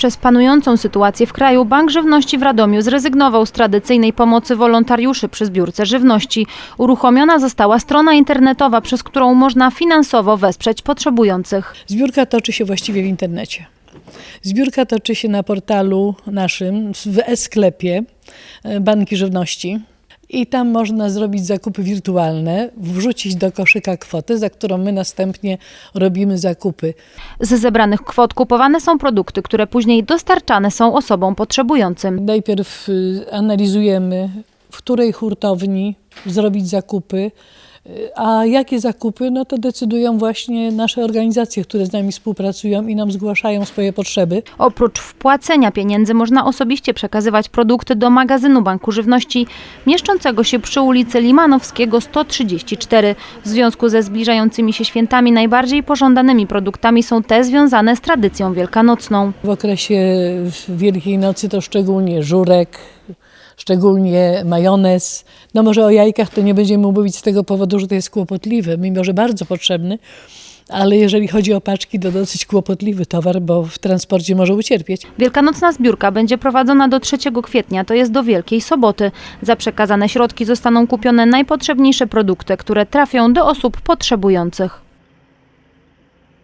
przez panującą sytuację w kraju, Bank Żywności w Radomiu zrezygnował z tradycyjnej pomocy wolontariuszy przy zbiórce żywności. Uruchomiona została strona internetowa, przez którą można finansowo wesprzeć potrzebujących. Zbiórka toczy się właściwie w internecie. Zbiórka toczy się na portalu naszym, w e-sklepie e, Banki Żywności. I tam można zrobić zakupy wirtualne, wrzucić do koszyka kwotę, za którą my następnie robimy zakupy. Z zebranych kwot kupowane są produkty, które później dostarczane są osobom potrzebującym. Najpierw y, analizujemy, w której hurtowni zrobić zakupy, a jakie zakupy, no to decydują właśnie nasze organizacje, które z nami współpracują i nam zgłaszają swoje potrzeby. Oprócz wpłacenia pieniędzy można osobiście przekazywać produkty do magazynu Banku Żywności mieszczącego się przy ulicy Limanowskiego 134. W związku ze zbliżającymi się świętami najbardziej pożądanymi produktami są te związane z tradycją wielkanocną. W okresie Wielkiej Nocy to szczególnie żurek, szczególnie majonez. No może o jajkach to nie będziemy mówić z tego powodu, że to jest kłopotliwe, mimo że bardzo potrzebny, ale jeżeli chodzi o paczki, to dosyć kłopotliwy towar, bo w transporcie może ucierpieć. Wielkanocna zbiórka będzie prowadzona do 3 kwietnia, to jest do Wielkiej Soboty. Za przekazane środki zostaną kupione najpotrzebniejsze produkty, które trafią do osób potrzebujących.